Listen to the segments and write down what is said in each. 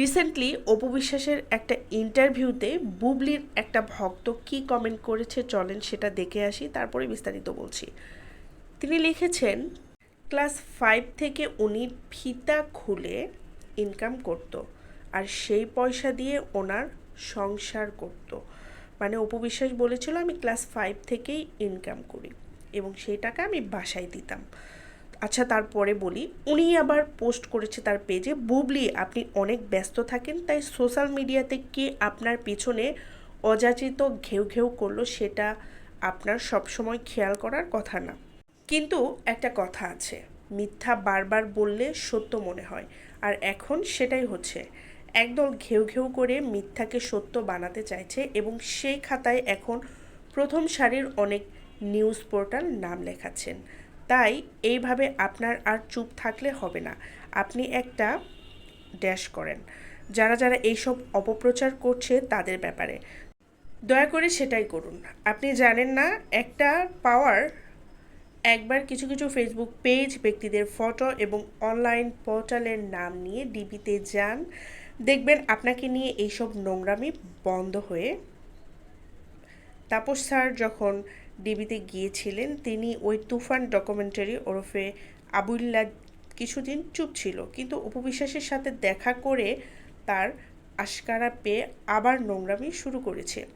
Recently Apu বিশ্বাসের একটা ইন্টারভিউতে বুবলির একটা ভক্ত কি কমেন্ট করেছে চলেন সেটা দেখে আসি, তারপরে বিস্তারিত বলছি। তিনি লিখেছেন, ক্লাস ফাইভ থেকে উনি ফিতা খুলে ইনকাম করত আর সেই পয়সা দিয়ে ওনার সংসার করত। মানে অপু বিশ্বাস বলেছিল, আমি ক্লাস ফাইভ থেকেই ইনকাম করি এবং সেই টাকা আমি বাসায় দিতাম। আচ্ছা তারপরে বলি উনি আবার পোস্ট করেছে তার পেজে, বুবলি, আপনি অনেক ব্যস্ত থাকেন, তাই সোশ্যাল মিডিয়াতে কে আপনার পেছনে অযাচিত ঘেউ ঘেউ করল সেটা আপনার সবসময় খেয়াল করার কথা না। কিন্তু একটা কথা আছে, মিথ্যা বারবার বললে সত্য মনে হয়, আর এখন সেটাই হচ্ছে, একদল ঘেউ ঘেউ করে মিথ্যাকে সত্য বানাতে চাইছে এবং সেই খাতায় এখন প্রথম সারির অনেক নিউজ পোর্টাল নাম লেখাচ্ছেন। তাই এইভাবে আপনার আর চুপ থাকলে হবে না। আপনি একটা ড্যাশ করেন। যারা যারা এইসব অপপ্রচার করছে তাদের ব্যাপারে। দয়া করে সেটাই করুন। আপনি জানেন না, একটা পাওয়ার একবার কিছু কিছু ফেসবুক পেজ ব্যক্তিদের ফটো এবং অনলাইন পোর্টালের নাম নিয়ে ডিবিতে যান। দেখবেন আপনাকে নিয়ে এইসব নোংরামি বন্ধ হয়ে, তাপস স্যার যখন ডিবিতে গিয়েছিলেন, তিনি ওই তুফান ডকুমেন্টারি ওরফে আবুল্লা কিছুদিন চুপ ছিল। কিন্তু উপবিশ্বাসের সাথে দেখা করে তার আশকারা পেয়ে আবার নোংরামি শুরু করেছে।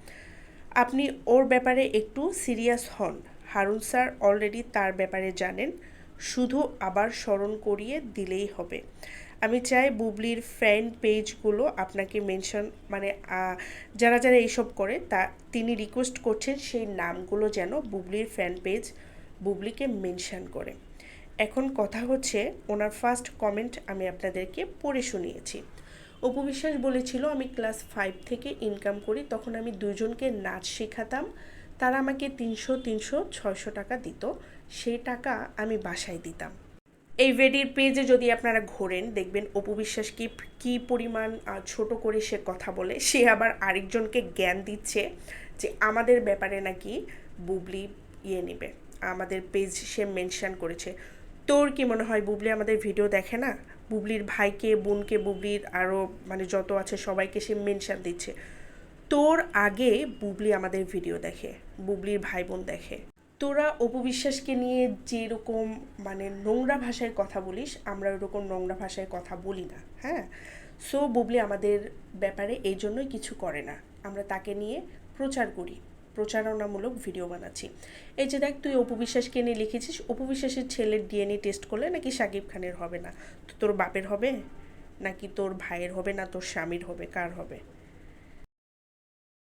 আপনি ওর ব্যাপারে একটু সিরিয়াস হন। হারুন স্যার অলরেডি তার ব্যাপারে জানেন। শুধু আবার স্মরণ করিয়ে দিলেই হবে। আমি চাই বুবলির ফ্যান পেজগুলো আপনাকে মেনশন মানে যারা যারা এইসব করে, তা, তিনি রিকোয়েস্ট করছেন সেই নামগুলো যেন বুবলির ফ্যান পেজ বুবলিকে মেনশন করে। এখন কথা হচ্ছে, ওনার ফার্স্ট কমেন্ট আমি আপনাদেরকে পড়ে শুনিয়েছি। অপু বিশ্বাস বলেছিল, আমি ক্লাস ফাইভ থেকে ইনকাম করি, তখন আমি দুজনকে নাচ শেখাতাম। তারা আমাকে তিনশো তিনশো, ছয়শো টাকা দিত। সেই টাকা আমি বাসায় দিতাম। এই ভেডির পেজে যদি আপনারা ঘোরেন, দেখবেন অপু বিশ্বাস কি, কী পরিমাণ ছোট করে সে কথা বলে। সে আবার আরেকজনকে জ্ঞান দিচ্ছে যে আমাদের ব্যাপারে নাকি বুবলি ইয়ে নেবে। আমাদের পেজ সে মেনশন করেছে। তোর কি মনে হয়, বুবলি আমাদের ভিডিও দেখে না? বুবলির ভাইকে, বোনকে, বুবলির আরও মানে যত আছে সবাইকে সে মেনশন দিচ্ছে। তোর আগে বুবলি আমাদের ভিডিও দেখে, বুবলির ভাই বোন দেখে। তোরা অপবিশ্বাসকে নিয়ে যেরকম মানে নোংরা ভাষায় কথা বলিস, আমরা ওরকম নোংরা ভাষায় কথা বলি না হ্যাঁ? সো বুবলি আমাদের ব্যাপারে এই জন্যই কিছু করে না। আমরা তাকে নিয়ে প্রচার করি, প্রচারণামূলক ভিডিও বানাচ্ছি। এই যে দেখ, তুই অপবিশ্বাসকে নিয়ে লিখেছিস, অপবিশ্বাসের ছেলের ডিএনএ টেস্ট করলে নাকি সাকিব খানের হবে না? তো তোর বাপের হবে? নাকি তোর ভাইয়ের হবে না? তোর স্বামীর হবে? কার হবে?